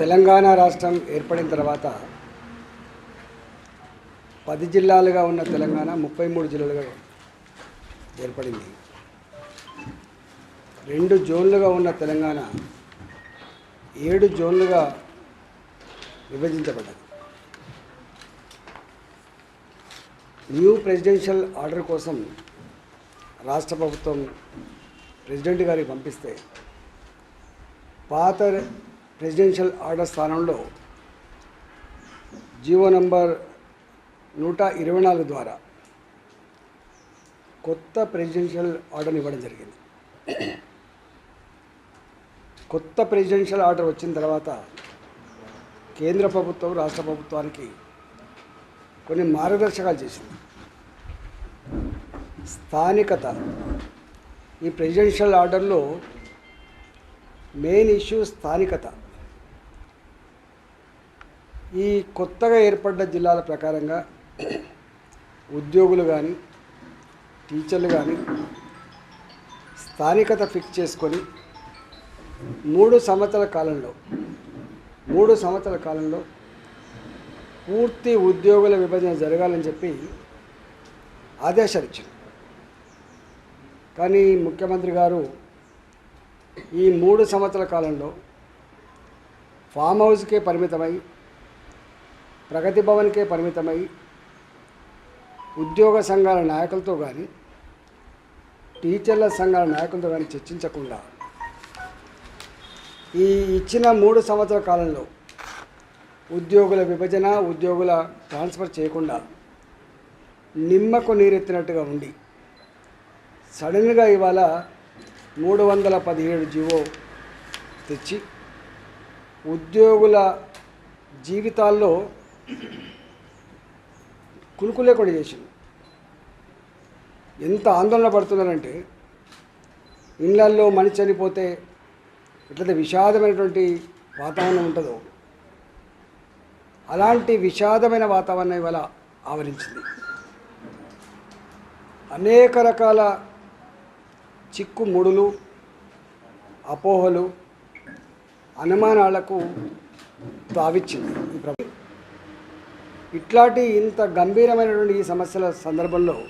తెలంగాణ రాష్ట్రం ఏర్పడిన తర్వాత పది జిల్లాలుగా ఉన్న తెలంగాణ ముప్పై మూడు జిల్లాలుగా ఏర్పడింది. రెండు జోన్లుగా ఉన్న తెలంగాణ ఏడు జోన్లుగా విభజించబడ్డది. న్యూ ప్రెసిడెన్షియల్ ఆర్డర్ కోసం రాష్ట్ర ప్రభుత్వం ప్రెసిడెంట్ గారికి పంపిస్తే పాత ప్రెసిడెన్షియల్ ఆర్డర్ స్థానంలో జీవో నంబర్ నూట ఇరవై నాలుగు ద్వారా కొత్త ప్రెసిడెన్షియల్ ఆర్డర్ ఇవ్వడం జరిగింది. కొత్త ప్రెసిడెన్షియల్ ఆర్డర్ వచ్చిన తర్వాత కేంద్ర ప్రభుత్వం రాష్ట్ర ప్రభుత్వానికి కొన్ని మార్గదర్శకాలు చేసింది. స్థానికత. ఈ ప్రెసిడెన్షియల్ ఆర్డర్లో మెయిన్ ఇష్యూ స్థానికత. ఈ కొత్తగా ఏర్పడ్డ జిల్లాల ప్రకారంగా ఉద్యోగులు కానీ టీచర్లు కానీ స్థానికత ఫిక్స్ చేసుకొని మూడు సంవత్సరాల కాలంలో మూడు సంవత్సరాల కాలంలో పూర్తి ఉద్యోగుల విభజన జరగాలని చెప్పి ఆదేశాలు ఇచ్చింది. కానీ ముఖ్యమంత్రి గారు ఈ మూడు సంవత్సరాల కాలంలో ఫామ్ హౌస్కే పరిమితమై ప్రగతి భవన్కే పరిమితమై ఉద్యోగ సంఘాల నాయకులతో కానీ టీచర్ల సంఘాల నాయకులతో కానీ చర్చించకుండా ఈ ఇచ్చిన మూడు సంవత్సరాల కాలంలో ఉద్యోగుల విభజన ఉద్యోగుల ట్రాన్స్ఫర్ చేయకుండా నిమ్మకు నీరెత్తినట్టుగా ఉండి సడన్గా ఇవాళ మూడు వందల పదిహేడు జీవో తెచ్చి ఉద్యోగుల జీవితాల్లో కునుకు లేకుండా చేసింది. ఎంత ఆందోళన పడుతున్నారంటే ఇళ్ళల్లో మనిషి చనిపోతే ఎట్లయితే విషాదమైనటువంటి వాతావరణం ఉంటుందో అలాంటి విషాదమైన వాతావరణం ఇవాళ ఆవరించింది. అనేక రకాల చిక్కు ముడులు అపోహలు అనుమానాలకు తావిచ్చింది ఈ ప్రభుత్వం. ఇట్లాంటి ఇంత గంభీరమైనటువంటి ఈ సమస్యల సందర్భంలో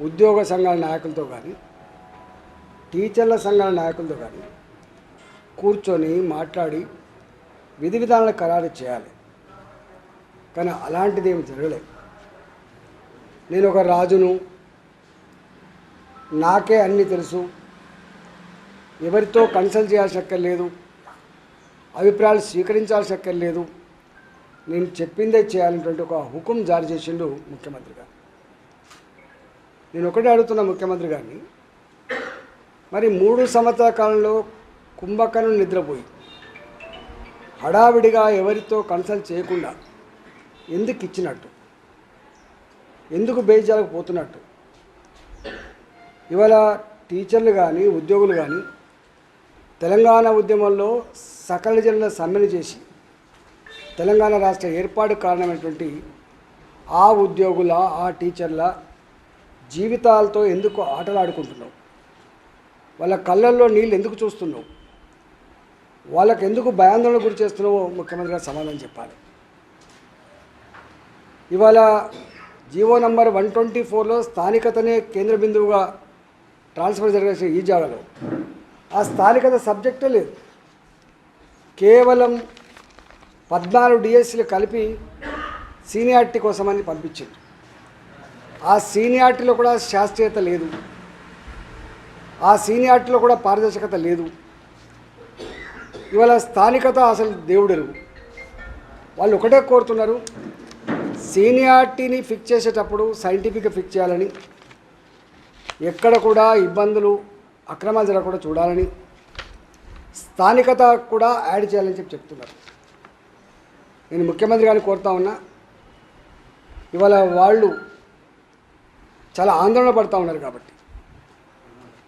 ఉద్యోగ సంఘాల నాయకులతో కానీ టీచర్ల సంఘాల నాయకులతో కానీ కూర్చొని మాట్లాడి విధి విధానాలు ఖరారు చేయాలి. కానీ అలాంటిది ఏమి జరగలేదు. నేను ఒక రాజును నాకే అన్నీ తెలుసు. ఎవరితో కన్సల్ట్ చేయాల్సిన అక్కర్లేదు. అభిప్రాయాలు స్వీకరించాల్సిన అక్కర్లేదు. నేను చెప్పిందే చేయాలనేటువంటి ఒక హుకుం జారీ చేసిండు ముఖ్యమంత్రి గారు. నేను ఒకటే అడుగుతున్నా ముఖ్యమంత్రి గారిని మరి మూడు సంవత్సరాల కాలంలో కుంభకర్ణం నిద్రపోయి హడావిడిగా ఎవరితో కన్సల్ట్ చేయకుండా ఎందుకు ఇచ్చినట్టు? ఎందుకు బేజాలకు పోతున్నట్టు? ఇవాళ టీచర్లు కానీ ఉద్యోగులు కానీ తెలంగాణ ఉద్యమంలో సకల జనుల సమ్మెను చేసి తెలంగాణ రాష్ట్ర ఏర్పాటు కారణమైనటువంటి ఆ ఉద్యోగుల ఆ టీచర్ల జీవితాలతో ఎందుకు ఆటలాడుకుంటున్నావు? వాళ్ళ కళ్ళల్లో నీళ్ళు ఎందుకు చూస్తున్నావు? వాళ్ళకి ఎందుకు భయాందోళన గురి చేస్తున్నావో ముఖ్యమంత్రి గారు సమాధానం చెప్పాలి. ఇవాళ జీవో నంబర్ వన్ ట్వంటీ ఫోర్లో స్థానికతనే కేంద్ర బిందువుగా ట్రాన్స్ఫర్ జరిగే ఈ జాగాలో. ఆ స్థానికత సబ్జెక్టే లేదు. కేవలం పద్నాలుగు డిఎస్సీలు కలిపి సీనియారిటీ కోసమని పంపించింది. ఆ సీనియారిటీలో కూడా శాస్త్రీయత లేదు. ఆ సీనియారిటీలో కూడా పారదర్శకత లేదు. ఇవాళ స్థానికత అసలు దేవుడెరుగు. వాళ్ళు ఒకటే కోరుతున్నారు సీనియారిటీని ఫిక్స్ చేసేటప్పుడు సైంటిఫిక్గా ఫిక్స్ చేయాలని ఎక్కడ కూడా ఇబ్బందులు అక్రమాలు జరగకుండా చూడాలని స్థానికత కూడా యాడ్ చేయాలని చెప్పి చెప్తున్నారు. నేను ముఖ్యమంత్రి గారిని కోరుతా ఉన్నా. ఇవాళ వాళ్ళు చాలా ఆందోళన పడుతూ ఉన్నారు కాబట్టి.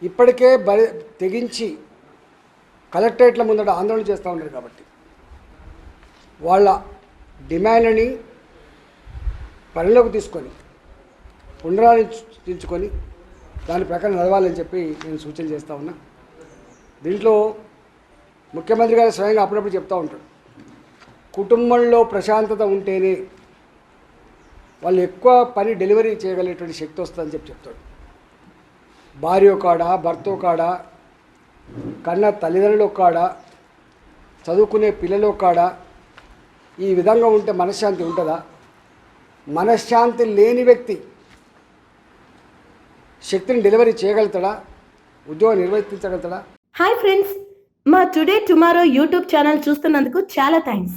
ఇప్పటికే బరి తెగించి కలెక్టరేట్ల ముందట ఆందోళన చేస్తూ ఉన్నారు కాబట్టి. వాళ్ళ డిమాండ్ని పనిలోకి తీసుకొని పునరాలోచించుకొని దాని ప్రకారం నడవాలని చెప్పి నేను సూచన చేస్తూ ఉన్నా. దీంట్లో ముఖ్యమంత్రి గారు స్వయంగా అప్పుడప్పుడు చెప్తూ ఉంటాడు కుటుంబంలో ప్రశాంతత ఉంటేనే వాళ్ళు ఎక్కువ పని డెలివరీ చేయగలిగేటువంటి శక్తి వస్తుందని చెప్పి చెప్తాడు. భార్య కాడ భర్త కాడ కన్న తల్లిదండ్రుల కాడ చదువుకునే పిల్లల కాడ ఈ విధంగా ఉంటే మనశ్శాంతి ఉంటుందా? మనశ్శాంతి లేని వ్యక్తి శక్తిని డెలివరీ చేయగలుగుతాడా? ఉద్యోగం నిర్వర్తించగలుగుతాడా? హాయ్ ఫ్రెండ్స్ మా టుడే టుమారో యూట్యూబ్ ఛానల్ చూస్తున్నందుకు చాలా థ్యాంక్స్.